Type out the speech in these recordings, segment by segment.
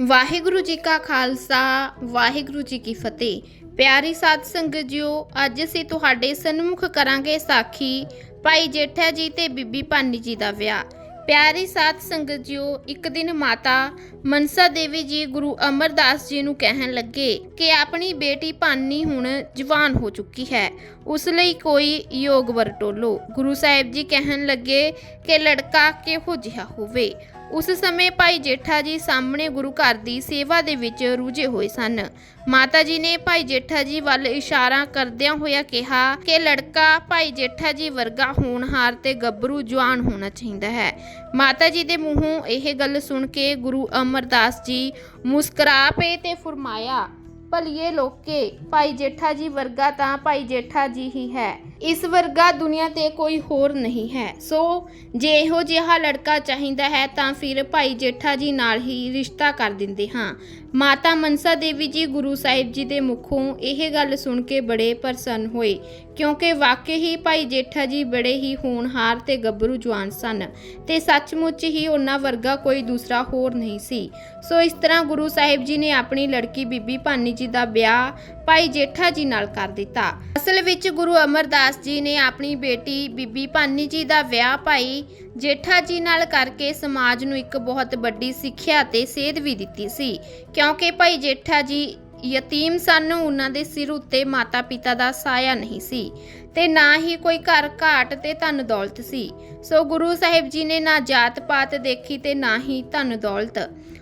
ਵਾਹਿਗੁਰੂ ਜੀ ਕਾ ਖਾਲਸਾ, ਵਾਹਿਗੁਰੂ ਜੀ ਕੀ ਫਤਿਹ। ਪਿਆਰੀ ਸਾਧ ਸੰਗਤ ਜੀਓ, ਅੱਜ ਅਸੀਂ ਤੁਹਾਡੇ ਸਨਮੁਖ ਕਰਾਂਗੇ ਸਾਖੀ ਭਾਈ ਜੇਠਾ ਜੀ ਤੇ ਬੀਬੀ ਭਾਨੀ ਜੀ ਦਾ ਵਿਆਹ। ਪਿਆਰੀ ਸਾਧ ਸੰਗਤ ਜੀਓ, ਇੱਕ ਦਿਨ ਮਾਤਾ ਮਨਸਾ ਦੇਵੀ ਜੀ ਗੁਰੂ ਅਮਰਦਾਸ ਜੀ ਨੂੰ ਕਹਿਣ ਲੱਗੇ ਕਿ ਆਪਣੀ ਬੇਟੀ ਭਾਨੀ ਹੁਣ ਜਵਾਨ ਹੋ ਚੁੱਕੀ ਹੈ। ਉਸ ਲਈ ਕੋਈ ਯੋਗ ਵਰਟੋਲੋ ਗੁਰੂ ਸਾਹਿਬ ਜੀ ਕਹਿਣ ਲੱਗੇ ਕਿ ਲੜਕਾ ਕਿਹੋ ਜਿਹਾ ਹੋਵੇ। ਉਸ ਸਮੇਂ ਭਾਈ ਜੇਠਾ ਜੀ ਸਾਹਮਣੇ ਗੁਰੂ ਘਰ ਦੀ ਸੇਵਾ ਦੇ ਵਿੱਚ ਰੁੱਝੇ ਹੋਏ ਸਨ। ਮਾਤਾ ਜੀ ਨੇ ਭਾਈ ਜੇਠਾ ਜੀ ਵੱਲ ਇਸ਼ਾਰਾ ਕਰਦਿਆਂ ਹੋਇਆ ਕਿਹਾ ਕਿ ਲੜਕਾ ਭਾਈ ਜੇਠਾ ਜੀ ਵਰਗਾ ਹੋਣਹਾਰ ਤੇ ਗੱਭਰੂ ਜਵਾਨ ਹੋਣਾ ਚਾਹੀਦਾ ਹੈ। ਮਾਤਾ ਜੀ ਦੇ ਮੂੰਹੋਂ ਇਹ ਗੱਲ ਸੁਣ ਕੇ ਗੁਰੂ ਅਮਰਦਾਸ ਜੀ ਮੁਸਕਰਾ ਪਏ ਤੇ ਫਰਮਾਇਆ ਭਲੀਏ ਲੋਕੇ, ਭਾਈ ਜੇਠਾ ਜੀ ਵਰਗਾ ਤਾਂ ਭਾਈ ਜੇਠਾ ਜੀ ਹੀ ਹੈ। ਇਸ ਵਰਗਾ ਦੁਨੀਆ ਤੇ ਕੋਈ ਹੋਰ ਨਹੀਂ ਹੈ। ਸੋ ਜੇ ਇਹੋ ਜਿਹਾ ਲੜਕਾ ਚਾਹੀਦਾ ਹੈ ਤਾਂ ਫਿਰ ਭਾਈ ਜੇਠਾ ਜੀ ਨਾਲ ਹੀ ਰਿਸ਼ਤਾ ਕਰ ਦਿੰਦੇ ਹਾਂ। ਮਾਤਾ ਮਨਸਾ ਦੇਵੀ ਜੀ ਗੁਰੂ ਸਾਹਿਬ ਜੀ ਦੇ ਮੁਖੋਂ ਇਹ ਗੱਲ ਸੁਣ ਕੇ ਬੜੇ ਪ੍ਰਸੰਨ ਹੋਏ, ਕਿਉਂਕਿ ਵਾਕਈ ਹੀ ਭਾਈ ਜੇਠਾ ਜੀ ਬੜੇ ਹੀ ਹੋਣਹਾਰ ਤੇ ਗੱਭਰੂ ਜਵਾਨ ਸਨ ਤੇ ਸੱਚਮੁੱਚ ਹੀ ਉਹਨਾਂ ਵਰਗਾ ਕੋਈ ਦੂਸਰਾ ਹੋਰ ਨਹੀਂ ਸੀ। ਸੋ ਇਸ ਤਰ੍ਹਾਂ ਗੁਰੂ ਸਾਹਿਬ ਜੀ ਨੇ ਆਪਣੀ ਲੜਕੀ ਬੀਬੀ ਭਾਨੀ ਜੀ ਦਾ ਵਿਆਹ ਭਾਈ ਜੇਠਾ ਜੀ ਨਾਲ ਕਰ ਦਿੱਤਾ। ਅਸਲ ਵਿੱਚ ਗੁਰੂ ਅਮਰਦਾਸ ਜੀ ਨੇ ਆਪਣੀ ਬੇਟੀ ਬੀਬੀ ਭਾਨੀ ਜੀ ਦਾ ਵਿਆਹ ਭਾਈ ਜੇਠਾ ਜੀ ਨਾਲ ਕਰਕੇ ਸਮਾਜ ਨੂੰ ਇੱਕ ਬਹੁਤ ਵੱਡੀ ਸਿੱਖਿਆ ਤੇ ਸੇਧ ਵੀ ਦਿੱਤੀ ਸੀ। ਕਿਉਂਕਿ ਭਾਈ ਜੇਠਾ ਜੀ ਯਤੀਮ ਸਨ, ਉਹਨਾਂ ਦੇ ਸਿਰ ਉੱਤੇ ਮਾਤਾ ਪਿਤਾ ਦਾ ਸਾਇਆ ਨਹੀਂ ਸੀ ਤੇ ਨਾ ਹੀ ਕੋਈ ਘਰ ਘਾਟ ਤੇ ਧਨ ਦੌਲਤ ਸੀ। ਸੋ ਗੁਰੂ ਸਾਹਿਬ ਜੀ ਨੇ ਨਾ ਜਾਤ ਪਾਤ ਦੇਖੀ ਤੇ ਨਾ ਹੀ ਧਨ ਦੌਲਤ।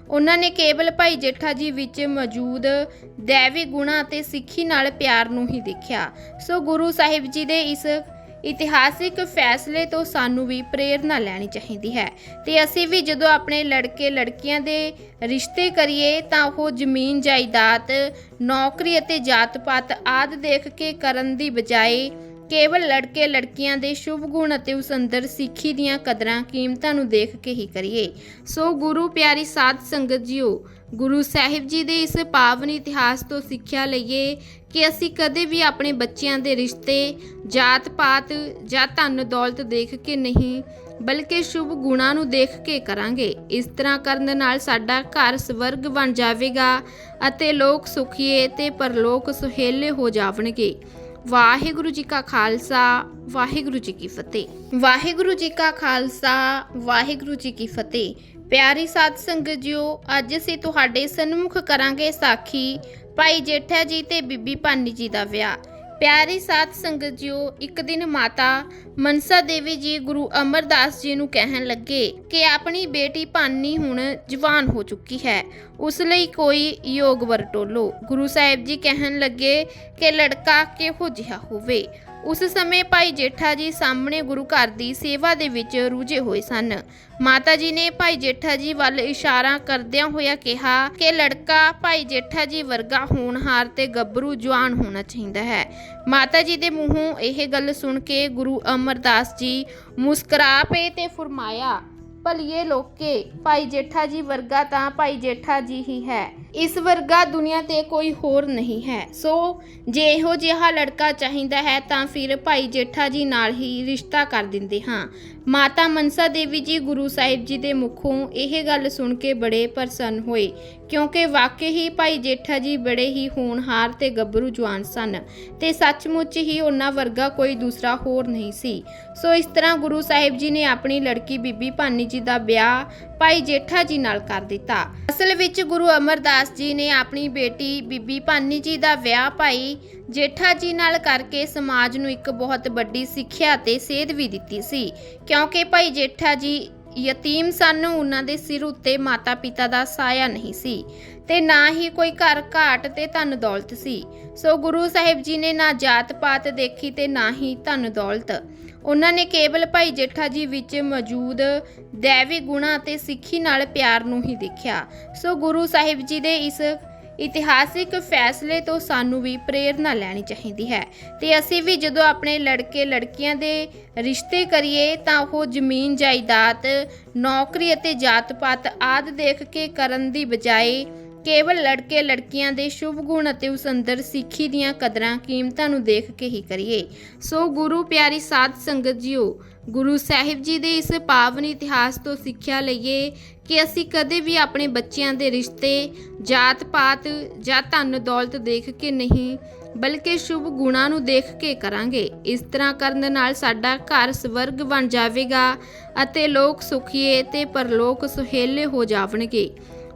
ਉਹਨਾਂ ਨੇ ਕੇਵਲ ਭਾਈ ਜੇਠਾ ਜੀ ਵਿੱਚ ਮੌਜੂਦ ਦੇਵੀ ਗੁਣਾ ਅਤੇ ਸਿੱਖੀ ਨਾਲ ਪਿਆਰ ਨੂੰ ਹੀ ਦੇਖਿਆ। ਸੋ ਗੁਰੂ ਸਾਹਿਬ ਜੀ ਦੇ ਇਸ ਇਤਿਹਾਸਿਕ ਫੈਸਲੇ ਤੋਂ ਸਾਨੂੰ ਵੀ ਪ੍ਰੇਰਣਾ ਲੈਣੀ ਚਾਹੀਦੀ ਹੈ। ਤੇ ਅਸੀਂ ਵੀ ਜਦੋਂ ਆਪਣੇ ਲੜਕੇ ਲੜਕੀਆਂ ਦੇ ਰਿਸ਼ਤੇ ਕਰੀਏ ਤਾਂ ਉਹ ਜ਼ਮੀਨ, ਜਾਇਦਾਦ, ਨੌਕਰੀ ਅਤੇ ਜਾਤ-ਪਾਤ ਆਦਿ ਦੇਖ ਕੇ ਕਰਨ ਦੀ ਬਜਾਏ ਕੇਵਲ ਲੜਕੇ ਲੜਕੀਆਂ ਦੇ ਸ਼ੁਭ ਗੁਣ ਅਤੇ ਉਸ ਅੰਦਰ ਸਿੱਖੀ ਦੀਆਂ ਕਦਰਾਂ ਕੀਮਤਾਂ ਨੂੰ ਦੇਖ ਕੇ ਹੀ ਕਰੀਏ। ਸੋ ਗੁਰੂ ਪਿਆਰੀ ਸਾਧ ਸੰਗਤ ਜੀਓ, ਗੁਰੂ ਸਾਹਿਬ ਜੀ ਦੇ ਇਸ ਪਾਵਨ ਇਤਿਹਾਸ ਤੋਂ ਸਿੱਖਿਆ ਲਈਏ ਕਿ ਅਸੀਂ ਕਦੇ ਵੀ ਆਪਣੇ ਬੱਚਿਆਂ ਦੇ ਰਿਸ਼ਤੇ ਜਾਤ ਪਾਤ ਜਾਂ ਧਨ ਦੌਲਤ ਦੇਖ ਕੇ ਨਹੀਂ, ਬਲਕਿ ਸ਼ੁਭ ਗੁਣਾਂ ਨੂੰ ਦੇਖ ਕੇ ਕਰਾਂਗੇ। ਇਸ ਤਰ੍ਹਾਂ ਕਰਨ ਨਾਲ ਸਾਡਾ ਘਰ ਸਵਰਗ ਬਣ ਜਾਵੇਗਾ ਅਤੇ ਲੋਕ ਸੁਖੀਏ ਤੇ ਪਰਲੋਕ ਸੁਹੇਲੇ ਹੋ ਜਾਵਣਗੇ। ਵਾਹਿਗੁਰੂ ਜੀ ਕਾ ਖਾਲਸਾ, ਵਾਹਿਗੁਰੂ ਜੀ ਕੀ ਫਤਿਹ। ਵਾਹਿਗੁਰੂ ਜੀ ਕਾ ਖਾਲਸਾ, ਵਾਹਿਗੁਰੂ ਜੀ ਕੀ ਫਤਿਹ। ਪਿਆਰੀ ਸਾਧ ਸੰਗਤ ਜੀਓ, ਅੱਜ ਅਸੀਂ ਤੁਹਾਡੇ ਸਨਮੁਖ ਕਰਾਂਗੇ ਸਾਖੀ ਭਾਈ ਜੇਠਾ ਜੀ ਤੇ ਬੀਬੀ ਭਾਨੀ ਜੀ ਦਾ ਵਿਆਹ। ਪਿਆਰੀ ਸਾਧ ਸੰਗਤ ਜੀਓ, ਇੱਕ ਦਿਨ ਮਾਤਾ ਮਨਸਾ ਦੇਵੀ ਜੀ ਗੁਰੂ ਅਮਰਦਾਸ ਜੀ ਨੂੰ ਕਹਿਣ ਲੱਗੇ ਕਿ ਆਪਣੀ ਬੇਟੀ ਭਾਨੀ ਹੁਣ ਜਵਾਨ ਹੋ ਚੁੱਕੀ ਹੈ। ਉਸ ਲਈ ਕੋਈ ਯੋਗ ਵਰਟੋਲੋ ਗੁਰੂ ਸਾਹਿਬ ਜੀ ਕਹਿਣ ਲੱਗੇ ਕਿ ਲੜਕਾ ਕਿਹੋ ਜਿਹਾ ਹੋਵੇ। ਉਸ ਸਮੇਂ ਭਾਈ ਜੇਠਾ ਜੀ ਸਾਹਮਣੇ ਗੁਰੂ ਘਰ ਦੀ ਸੇਵਾ ਦੇ ਵਿੱਚ ਰੁੱਝੇ ਹੋਏ ਸਨ। ਮਾਤਾ ਜੀ ਨੇ ਭਾਈ ਜੇਠਾ ਜੀ ਵੱਲ ਇਸ਼ਾਰਾ ਕਰਦਿਆਂ ਹੋਇਆ ਕਿਹਾ ਕਿ ਲੜਕਾ ਭਾਈ ਜੇਠਾ ਜੀ ਵਰਗਾ ਹੋਣਹਾਰ ਤੇ ਗੱਭਰੂ ਜਵਾਨ ਹੋਣਾ ਚਾਹੀਦਾ ਹੈ। ਮਾਤਾ ਜੀ ਦੇ ਮੂੰਹੋਂ ਇਹ ਗੱਲ ਸੁਣ ਕੇ ਗੁਰੂ ਅਮਰਦਾਸ ਜੀ ਮੁਸਕਰਾ ਪਏ ਤੇ ਫਰਮਾਇਆ ਭਲੀਏ ਲੋਕੇ, ਭਾਈ ਜੇਠਾ ਜੀ ਵਰਗਾ ਤਾਂ ਭਾਈ ਜੇਠਾ ਜੀ ਹੀ ਹੈ। ਇਸ ਵਰਗਾ ਦੁਨੀਆ ਤੇ ਕੋਈ ਹੋਰ ਨਹੀਂ ਹੈ। ਸੋ ਜੇ ਇਹੋ ਜਿਹਾ ਲੜਕਾ ਚਾਹੀਦਾ ਹੈ ਤਾਂ ਫਿਰ ਭਾਈ ਜੇਠਾ ਜੀ ਨਾਲ ਹੀ ਰਿਸ਼ਤਾ ਕਰ ਦਿੰਦੇ ਹਾਂ। ਮਾਤਾ ਮਨਸਾ ਦੇਵੀ ਜੀ ਗੁਰੂ ਸਾਹਿਬ ਜੀ ਦੇ ਮੁਖੋਂ ਇਹ ਗੱਲ ਸੁਣ ਕੇ ਬੜੇ ਪ੍ਰਸੰਨ ਹੋਏ, ਕਿਉਂਕਿ ਵਾਕਈ ਹੀ ਭਾਈ ਜੇਠਾ ਜੀ ਬੜੇ ਹੀ ਹੋਣਹਾਰ ਤੇ ਗੱਭਰੂ ਜਵਾਨ ਸਨ ਤੇ ਸੱਚਮੁੱਚ ਹੀ ਉਹਨਾਂ ਵਰਗਾ ਕੋਈ ਦੂਸਰਾ ਹੋਰ ਨਹੀਂ ਸੀ। ਸੋ ਇਸ ਤਰ੍ਹਾਂ ਗੁਰੂ ਸਾਹਿਬ ਜੀ ਨੇ ਆਪਣੀ ਲੜਕੀ ਬੀਬੀ ਭਾਨੀ ਜੀ ਦਾ ਵਿਆਹ ਭਾਈ ਜੇਠਾ ਜੀ ਨਾਲ ਕਰ ਦਿੱਤਾ। ਅਸਲ ਵਿੱਚ ਗੁਰੂ ਅਮਰਦਾਸ ਜੀ ਨੇ ਆਪਣੀ ਬੇਟੀ ਬੀਬੀ ਭਾਨੀ ਜੀ ਦਾ ਵਿਆਹ ਭਾਈ ਜੇਠਾ ਜੀ ਨਾਲ ਕਰਕੇ ਸਮਾਜ ਨੂੰ ਇੱਕ ਬਹੁਤ ਵੱਡੀ ਸਿੱਖਿਆ ਤੇ ਸੇਧ ਵੀ ਦਿੱਤੀ ਸੀ। ਕਿਉਂਕਿ ਭਾਈ ਜੇਠਾ ਜੀ ਯਤੀਮ ਸਨ, ਉਹਨਾਂ ਦੇ ਸਿਰ ਉੱਤੇ ਮਾਤਾ ਪਿਤਾ ਦਾ ਸਾਇਆ ਨਹੀਂ ਸੀ ਤੇ ਨਾ ਹੀ ਕੋਈ ਘਰ ਘਾਟ ਤੇ ਧਨ ਦੌਲਤ ਸੀ। ਸੋ ਗੁਰੂ ਸਾਹਿਬ ਜੀ ਨੇ ਨਾ ਜਾਤ ਪਾਤ ਦੇਖੀ ਤੇ ਨਾ ਹੀ ਧਨ ਦੌਲਤ। ਉਹਨਾਂ ਨੇ ਕੇਵਲ ਭਾਈ ਜੇਠਾ ਜੀ ਵਿੱਚ ਮੌਜੂਦ ਦੇਵੀ ਗੁਣਾ ਅਤੇ ਸਿੱਖੀ ਨਾਲ ਪਿਆਰ ਨੂੰ ਹੀ ਦੇਖਿਆ। ਸੋ ਗੁਰੂ ਸਾਹਿਬ ਜੀ ਦੇ ਇਸ ਇਤਿਹਾਸਿਕ ਫੈਸਲੇ ਤੋਂ ਸਾਨੂੰ ਵੀ ਪ੍ਰੇਰਣਾ ਲੈਣੀ ਚਾਹੀਦੀ ਹੈ। ਤੇ ਅਸੀਂ ਵੀ ਜਦੋਂ ਆਪਣੇ ਲੜਕੇ ਲੜਕੀਆਂ ਦੇ ਰਿਸ਼ਤੇ ਕਰੀਏ ਤਾਂ ਉਹ ਜ਼ਮੀਨ, ਜਾਇਦਾਦ, ਨੌਕਰੀ ਅਤੇ ਜਾਤ-ਪਾਤ ਆਦਿ ਦੇਖ ਕੇ ਕਰਨ ਦੀ ਬਜਾਏ ਕੇਵਲ ਲੜਕੇ ਲੜਕੀਆਂ ਦੇ ਸ਼ੁਭ ਗੁਣ ਅਤੇ ਉਸ ਅੰਦਰ ਸਿੱਖੀ ਦੀਆਂ ਕਦਰਾਂ ਕੀਮਤਾਂ ਨੂੰ ਦੇਖ ਕੇ ਹੀ ਕਰੀਏ। ਸੋ ਗੁਰੂ ਪਿਆਰੀ ਸਾਧ ਸੰਗਤ ਜੀਓ, ਗੁਰੂ ਸਾਹਿਬ ਜੀ ਦੇ ਇਸ ਪਾਵਨ ਇਤਿਹਾਸ ਤੋਂ ਸਿੱਖਿਆ ਲਈਏ ਕਿ ਅਸੀਂ ਕਦੇ ਵੀ ਆਪਣੇ ਬੱਚਿਆਂ ਦੇ ਰਿਸ਼ਤੇ ਜਾਤ ਪਾਤ ਜਾਂ ਧਨ ਦੌਲਤ ਦੇਖ ਕੇ ਨਹੀਂ, ਬਲਕਿ ਸ਼ੁਭ ਗੁਣਾਂ ਨੂੰ ਦੇਖ ਕੇ ਕਰਾਂਗੇ। ਇਸ ਤਰ੍ਹਾਂ ਕਰਨ ਨਾਲ ਸਾਡਾ ਘਰ ਸਵਰਗ ਬਣ ਜਾਵੇਗਾ ਅਤੇ ਲੋਕ ਸੁਖੀਏ ਤੇ ਪਰਲੋਕ ਸੁਹੇਲੇ ਹੋ ਜਾਵਣਗੇ।